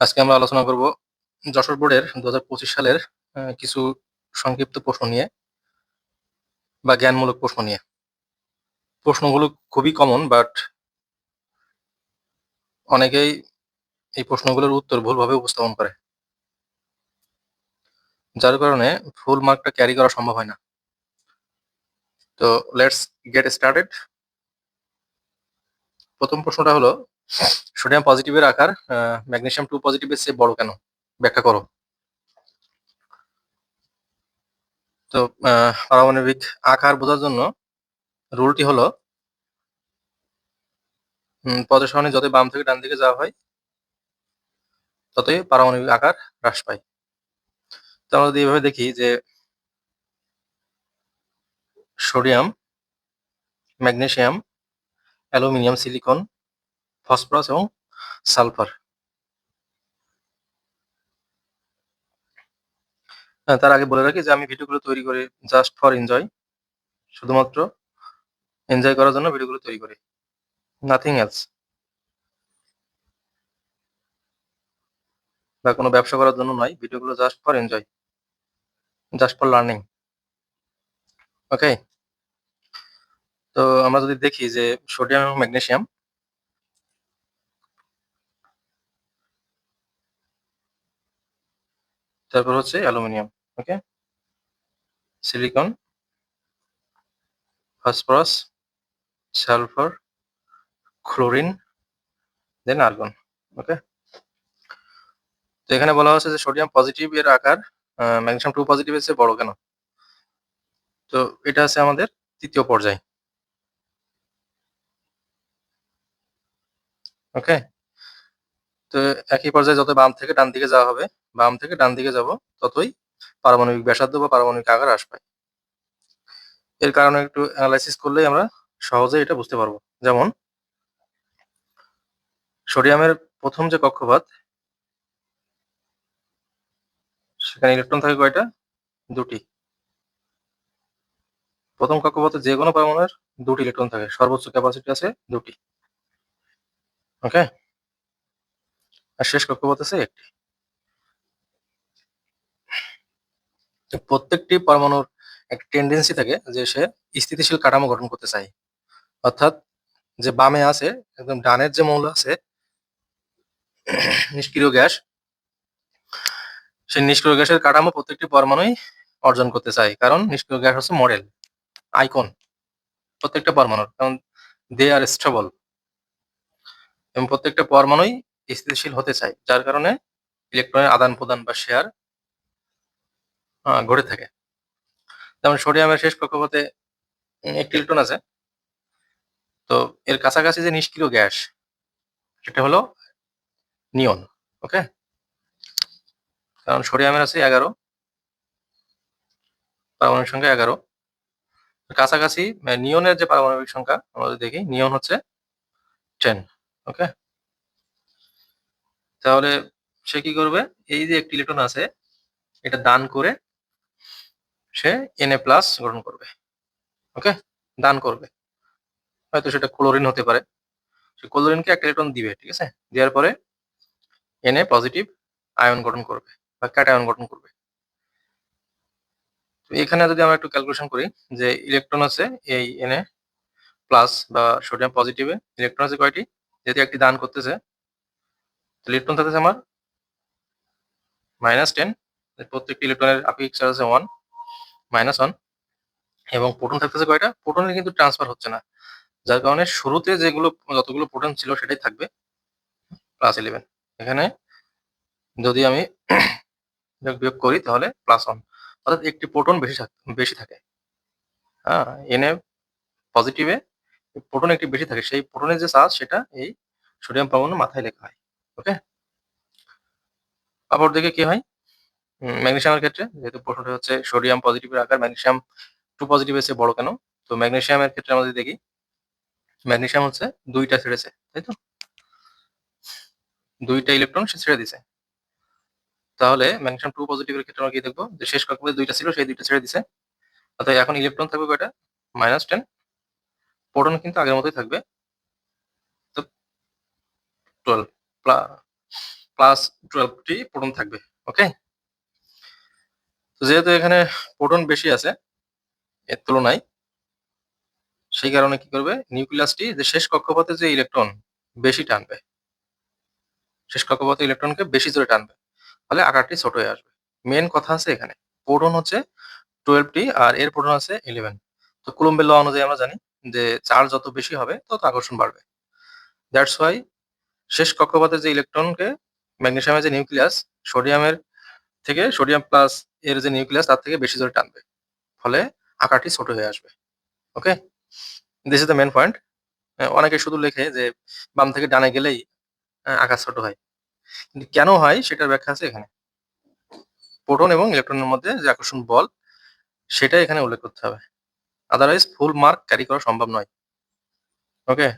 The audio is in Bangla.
আজকে আমরা আলোচনা করব যশোর বোর্ডের দুহাজার পঁচিশ সালের কিছু সংক্ষিপ্ত প্রশ্ন নিয়ে বা জ্ঞানমূলক প্রশ্ন নিয়ে। প্রশ্নগুলো খুবই কমন বাট অনেকেই এই প্রশ্নগুলোর উত্তর ভুলভাবে উপস্থাপন করে। যার কারণে ফুল মার্কটা ক্যারি করা সম্ভব হয় না। তো লেটস গেট স্টার্টেড প্রথম প্রশ্নটা হলো সোডিয়াম পজিটিভের আকার ম্যাগনেশিয়াম টু পজিটিভের চেয়ে বড় কেন? ব্যাখ্যা করো। তো পারমাণবিক আকার বোঝার জন্য রুলটি হলো সরণি যতই বাম থেকে ডান দিকে যাওয়া হয়, ততই পারমাণবিক আকার হ্রাস পায়। তো আমরা যদি এভাবে দেখি যে sodium magnesium aluminium silicon phosphorus এবং সালফার হ্যাঁ তার আগে বলে রাখি যে আমি ভিডিওগুলো তৈরি করি জাস্ট ফর এনজয় শুধুমাত্র এনজয় করার জন্য ভিডিওগুলো তৈরি করি নাথিং এলস বা কোনো ব্যবসা করার জন্য নয়, ভিডিওগুলো just for enjoy just for learning okay তো আমরা যদি দেখি যে সোডিয়াম এবং ম্যাগনেসিয়াম তারপর হচ্ছে aluminium, okay? Silicon, phosphorus, sulphur, chlorine, then argon, okay? তো এখানে বলা হচ্ছে যে সোডিয়াম পজিটিভ এর আকার ম্যাগনেসিয়াম টু পজিটিভ এর বড় কেন? তো এটা আছে আমাদের তৃতীয় পর্যায়। ওকে? তো একই পর্যায়ে যত বাম থেকে ডান দিকে যাওয়া হবে বাম থেকে ডান দিকে যাব, ততই পারমাণবিক ব্যাসার্ধ বা পারমাণবিক আকার হ্রাস পায়। এর কারণে একটু অ্যানালাইসিস করলেই আমরা সহজে এটা বুঝতে পারব। যেমন, সোডিয়ামের প্রথম যে কক্ষপথ, সেখানে ইলেকট্রন থাকে কয়টা? দুটি। প্রথম কক্ষপথে যে কোনো পরমাণুর দুটি ইলেকট্রন থাকে, সর্বোচ্চ ক্যাপাসিটি আছে দুটি। ওকে আর শেষ কক্ষপথ আছে একটি। প্রত্যেকটি পরমাণুর একটা টেন্ডেন্সি থাকে যে সে স্থিতিশীল কাঠামো গঠন করতে চায়। অর্থাৎ যে বামে আছে, একদম ডানের যে মৌল আছে, নিষ্ক্রিয় গ্যাস, সেই নিষ্ক্রিয় গ্যাসের কাঠামো প্রত্যেকটি পরমাণুই অর্জন করতে চায়। কারণ নিষ্ক্রিয় গ্যাস হচ্ছে মডেল, আইকন, প্রত্যেকটা পরমাণুর। কারণ দে আর স্টেবল এবং প্রত্যেকটা পরমাণুই স্থিতিশীল হতে চায়, যার কারণে ইলেকট্রনের আদান প্রদান বা শেয়ার ঘটে থাকে। যেমন সোডিয়ামের শেষ কক্ষপথে একটি ইলেকট্রন আছে। তো এর কাছাকাছি যে নিষ্ক্রিয় গ্যাস, সেটা হলো নিয়ন, ওকে? কারণ সোডিয়ামের আছে এগারো, পারমাণবিক সংখ্যা এগারো। কাছাকাছি নিয়নের যে পারমাণবিক সংখ্যা, আমরা দেখি, নিয়ন হচ্ছে টেন, ওকে? তাহলে সে কি করবে? এই যে একটি ইলেকট্রন আছে, এটা দান করে সে এনএ প্লাস গ্রহণ করবে। ওকে দান করবে। হয়তো সেটা ক্লোরিন হতে পারে। সে ক্লোরিনকে একটা ইলেকট্রন দিবে, ঠিক আছে? দেওয়ার পরে এনএ পজিটিভ আয়ন গঠন করবে বা ক্যাটায়ন গঠন করবে। তো এখানে যদি আমরা একটু ক্যালকুলেশন করি যে ইলেকট্রন আছে এই এনএ প্লাস বা সোডিয়াম পজিটিভে ইলেকট্রন আছে কয়টি? যেহেতু একটি দান করতেছে ইলেকট্রন থাকতেছে আমার মাইনাস টেন প্রত্যেকটি ইলেকট্রনের আপেক্ষিক চার্জ আছে ওয়ান মাইনাস ওয়ান এবং প্রোটন থাকতেছে কয়টা? প্রোটনের কিন্তু ট্রান্সফার হচ্ছে না। যার কারণে শুরুতে যেগুলো, যতগুলো প্রোটন ছিল সেটাই থাকবে। প্লাস ইলেভেন এখানে যদি আমি যোগ বিয়োগ করি তাহলে প্লাস ওয়ান অর্থাৎ একটি প্রোটন বেশি বেশি থাকে। হ্যাঁ এনে পজিটিভে প্রোটন একটি বেশি থাকে। সেই প্রোটনের যে চার্জ সেটা এই সোডিয়াম পরমাণু মাথায় লেখা হয়। ওকে অপর দিকে কি হয়? ম্যাগনেসিয়ামের ক্ষেত্রে, যেহেতু প্রশ্নটা হচ্ছে সোডিয়াম পজিটিভের আকার ম্যাগনেশিয়াম টু পজিটিভ এসে বড় কেন? তো ম্যাগনেশিয়ামের ক্ষেত্রে আমরা যদি দেখি ম্যাগনেশিয়াম হচ্ছে দুইটা ছেড়েছে, তাই তো? দুইটা ইলেকট্রন সে ছেড়ে দিছে। তাহলে ম্যাগনেসিয়াম টু পজিটিভের ক্ষেত্রে আমরা কি দেখব? যে শেষ কক্ষপথে দুইটা ছিল, সেই দুইটা ছেড়ে দিছে। অর্থাৎ এখন ইলেকট্রন থাকবে কয়টা? মাইনাস টেন প্রোটন কিন্তু আগের মতোই থাকবে। তো টুয়েলভ প্লাস টুয়েলভটি প্রোটন থাকবে ওকে তো যেহেতু এখানে প্রোটন বেশি আছে, এর তুলনায়, সেই কারণে কি করবে? নিউক্লিয়াসটি যে শেষ কক্ষপথে যে ইলেকট্রন বেশি টানবে, শেষ কক্ষপথে ইলেকট্রনকে বেশি জোরে টানবে ফলে আকারটি ছোট হয়ে আসবে। মেন কথা আছে এখানে, প্রোটন হচ্ছে টুয়েলভটি আর এর প্রোটন আছে ইলেভেন। তো কুলম্বের ল অনুযায়ী আমরা জানি যে চার্জ যত বেশি হবে, তত আকর্ষণ বাড়বে। দ্যাটস ওয়াই শেষ কক্ষপথের যে ইলেকট্রনকে, ম্যাগনেসিয়ামের যে নিউক্লিয়াস, সোডিয়ামের থেকে, সোডিয়াম প্লাস এর যে নিউক্লিয়াস তার থেকে বেশি জোরে টানবে। ফলে আকারটি ছোট হয়ে আসবে। Okay this is the main point অনেকে শুধু লেখে যে বাম থেকে ডানে গেলেই আহ, আকার ছোট হয়। কিন্তু কেন হয় সেটার ব্যাখ্যা আছে এখানে। প্রোটন এবং ইলেকট্রনের মধ্যে যে আকর্ষণ বল সেটাই এখানে উল্লেখ করতে হবে। আদারওয়াইজ ফুল মার্ক ক্যারি করা সম্ভব নয়। ওকে